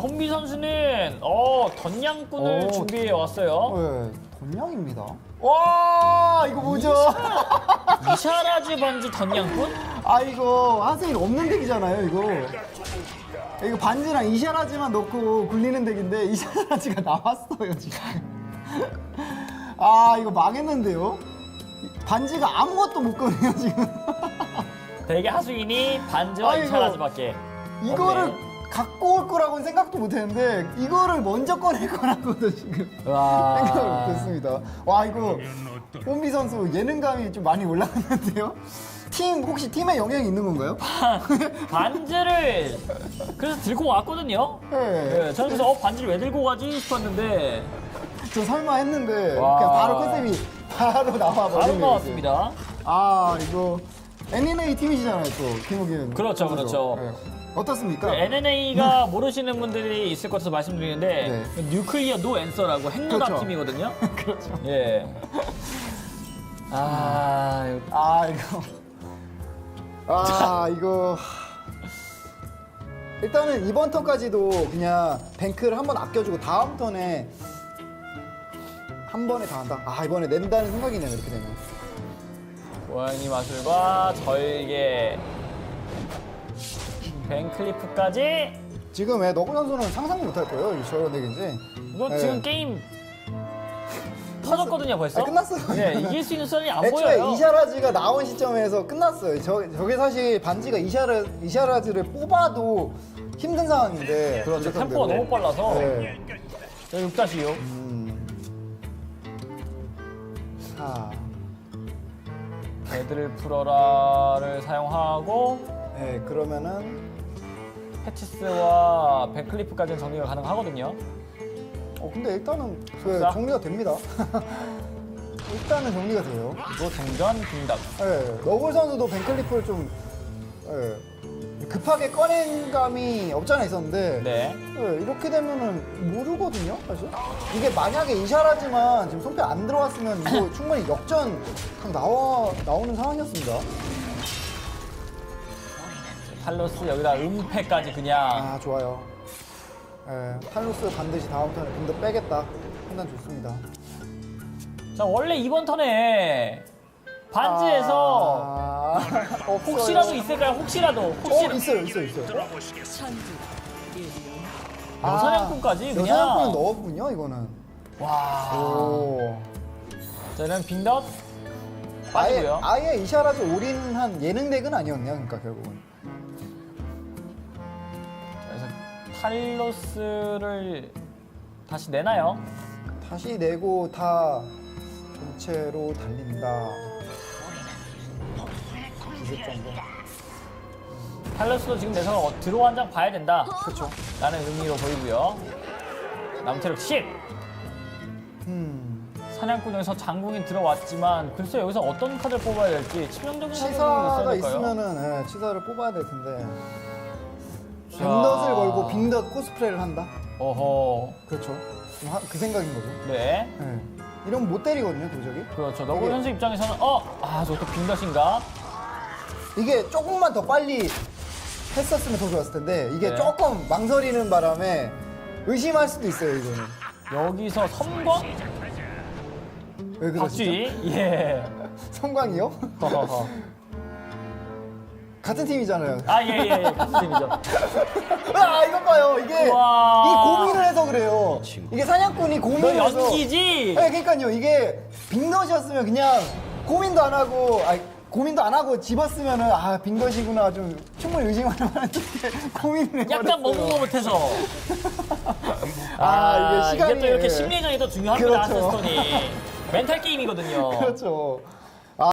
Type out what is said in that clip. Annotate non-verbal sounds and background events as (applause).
혼비 선수는 어 던양꾼을 오. 준비해 왔어요. 네, 돈량입니다. 와 이거 뭐죠? 이샤라즈 반지 던양꾼? 아 이거 하승이 없는 덱이잖아요 이거. 이거 반지랑 이샤라지만 넣고 굴리는 덱인데 이샤라지가 나왔어요 지금. 아 이거 망했는데요? 반지가 아무것도 못 꺼내요 지금. 대개 하수인이 반지와 아이고. 이샤라즈밖에. 이거를 없네. 갖고 올 거라고는 생각도 못 했는데 이거를 먼저 꺼낼 거라고도 지금 와. 생각을 못 했습니다. 와 이거 홈비 선수 예능감이 좀 많이 올라갔는데요? 팀 혹시 팀에 영향이 있는 건가요? 반지를 그래서 들고 왔거든요. 네. 네, 저는 그래서 어 반지를 왜 들고 가지 싶었는데 저 설마 했는데 와. 그냥 바로 컨셉이 바로 나와 바로 버리네요. 나왔습니다. 아 이거 NNA 팀이시잖아요 또 김우균. 그렇죠. 그렇죠. 네. 어떻습니까? NNA가 모르시는 분들이 있을 것 같아서 말씀드리는데 뉴클리어 노 앤서라고 핵노답 그렇죠. 팀이거든요. (laughs) 그렇죠. 예. 아, 이거 아 이거 아 이거 일단은 이번 턴까지도 그냥 뱅크를 한 번 아껴주고 다음 턴에 한 번에 다 한다. 아 이번에 낸다는 생각이네요 이렇게 되면. 고양이 마술과 절개 벤클리프까지 지금 왜 너구 선수는 상상도 못할 거예요 이 저런 덱인지. 이거 네. 지금 게임 터졌거든요 벌써. 아, 끝났어요. 네, 이길 수 있는 수단이 안 애초에 보여요. 이샤라즈가 나온 시점에서 끝났어요. 저, 저게 사실 반지가 이샤라, 이샤라즈를 뽑아도 힘든 상황인데. 그렇죠. 템포가 네. 너무 빨라서. 네. 6-6. 음. 자, 개들을 풀어라를 사용하고 네, 그러면은 패치스와 벤클리프까지는 정리가 가능하거든요. 어 근데 일단은 그 자. 정리가 됩니다. (laughs) 일단은 정리가 돼요. 또 정전 빙답. 네, 너굴 선수도 벤클리프를 좀 네, 급하게 꺼낸 감이 없잖아 있었는데 네. 네, 이렇게 되면은 모르거든요, 사실. 이게 만약에 이샤라지만 지금 손패 안 들어왔으면 이거 (laughs) 충분히 역전 각 나와 나오는 상황이었습니다. 탈로스 여기다 음패까지 그냥 아 좋아요. 예, 탈로스 반드시 다음 턴에 좀더 빼겠다. 판단 좋습니다. 자 원래 이번 턴에 반지에서 아, (laughs) 없어요. 혹시라도 있을까요? 혹시라도 어 혹시라도 있어요, 있어요, 있어요. 여사냥꾼까지 그냥 여사냥꾼은 넣었군요, 이거는. 와 오. 저는 빙답 아예 빠지고요. 아예 이샤라지 올인한 예능 덱은 아니었네요, 그러니까 결국은. 탈로스를 다시 내나요? 다시 내고 다 전체로 달린다. 기습 정도. 탈로스도 지금 내서 어, 드로우 한 장 봐야 된다. 그렇죠. 라는 의미로 보이고요. 남태력 10. 음. 사냥꾼에서 장궁이 들어왔지만 글쎄 여기서 어떤 카드를 뽑아야 될지 치명적인 치사가 있어야 될까요? 있으면은 예, 치사를 뽑아야 될 텐데. 빅넛을 걸고 빅넛 코스프레를 한다. 어허. 그렇죠. 좀 하- 그 생각인 거죠. 네. 예. 이러면 못 때리거든요, 도저히. 그렇죠. 너구 이게- 현수 입장에서는 어, 아, 저것도 빙덧인가? 이게 조금만 더 빨리 했었으면 더 좋았을 텐데 이게 네. 조금 망설이는 바람에 의심할 수도 있어요, 이거는. 여기서 섬광? 왜 그러시죠? 박쥐? 예. (laughs) 성광이요? 허허허. 같은 팀이잖아요. 아, 예, 예, 예. 같은 팀이죠. 아, 이것 봐요. 이게 우와. 이 고민을 해서 그래요. 이게 사냥꾼이 너 고민을 해서 연기지? 네, 그러니까요. 이게 빅넛이었으면 그냥 고민도 안 하고, 아, 고민도 안 하고 집었으면은 아 빅넛이구나 좀 충분히 의심할 만한데 (laughs) 고민을 해버렸어요. 약간 먹은 거 못해서. 아, 이게 시간이- 또 이렇게 심리전이 또 중요합니다, 그렇죠. 아스스톤이. 멘탈 게임이거든요. 그렇죠.